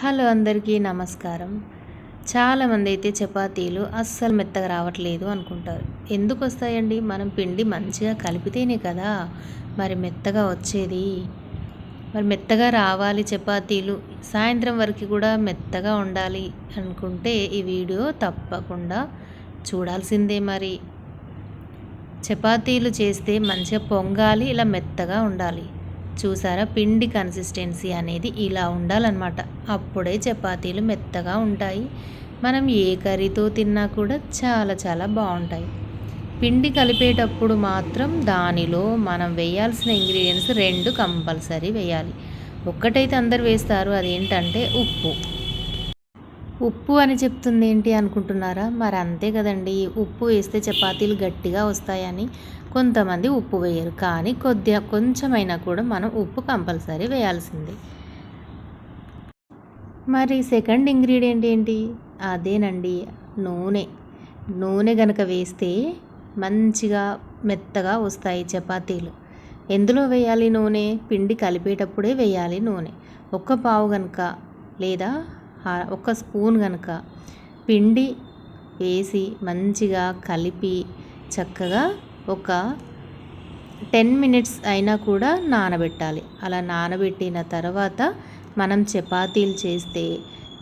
Hello అందరికీ నమస్కారం. చాలామంది అయితే చపాతీలు అస్సలు మెత్తగా రావట్లేదు అనుకుంటారు. ఎందుకు వస్తాయండి? మనం పిండి మంచిగా కలిపితేనే కదా మరి మెత్తగా వచ్చేది? మరి మెత్తగా రావాలి చపాతీలు. సాయంత్రం వరకు కూడా మెత్తగా ఉండాలి అనుకుంటే ఈ వీడియో తప్పకుండా చూడాల్సిందే మరి. చపాతీలు చేస్తే మంచిగా పొంగాలి ఇలా మెత్తగా ఉండాలి. చూసారా? పిండి కన్సిస్టెన్సీ అనేది ఇలా ఉండాలన్నమాట. అప్పుడే చపాతీలు మెత్తగా ఉంటాయి. మనం ఏ కర్రీతో తిన్నా కూడా చాలా చాలా బాగుంటాయి. పిండి కలిపేటప్పుడు మాత్రం దానిలో మనం వేయాల్సిన ఇంగ్రీడియంట్స్ రెండు కంపల్సరీ వేయాలి. ఒక్కటైతే అందరు వేస్తారు. అదేంటంటే ఉప్పు. ఉప్పు అని చెప్తుంది ఏంటి అనుకుంటున్నారా? మరి అంతే కదండి. ఉప్పు వేస్తే చపాతీలు గట్టిగా వస్తాయని కొంతమంది ఉప్పు వేయరు. కానీ కొద్దిగా కొంచెమైనా కూడా మనం ఉప్పు కంపల్సరీ వేయాల్సింది. మరి సెకండ్ ఇంగ్రీడియంట్ ఏంటి? అదేనండి నూనె. నూనె గనక వేస్తే మంచిగా మెత్తగా వస్తాయి చపాతీలు. ఎందులో వేయాలి నూనె? పిండి కలిపేటప్పుడే వేయాలి నూనె. ఒక్క పావు కనుక లేదా ఒక స్పూన్ కనుక పిండి వేసి మంచిగా కలిపి చక్కగా ఒక టెన్ మినిట్స్ అయినా కూడా నానబెట్టాలి. అలా నానబెట్టిన తర్వాత మనం చపాతీలు చేస్తే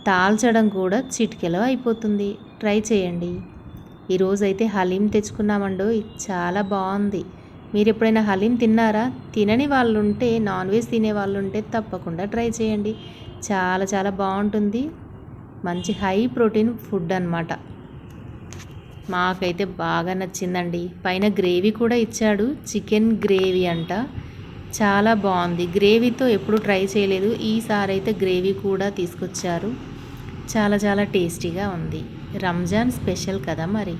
తాల్చడం కూడా చిటికెలో అయిపోతుంది. ట్రై చేయండి. ఈరోజైతే హలీం తెచ్చుకున్నామండో చాలా బాగుంది. మీరు ఎప్పుడైనా హలీం తిన్నారా? తినని వాళ్ళు ఉంటే నాన్ వెజ్ తినే వాళ్ళు ఉంటే తప్పకుండా ట్రై చేయండి. చాలా చాలా బాగుంటుంది. మంచి హై ప్రోటీన్ ఫుడ్ అనమాట మాకైతే బాగా నచ్చిందండి. పైన గ్రేవీ కూడా ఇచ్చాడు. చికెన్ గ్రేవీ అంట. చాలా బాగుంది. గ్రేవీతో ఎప్పుడు ట్రై చేయలేదు. ఈసారి అయితే గ్రేవీ కూడా తీసుకొచ్చారు. చాలా చాలా టేస్టీగా ఉంది. రంజాన్ స్పెషల్ కదా మరి?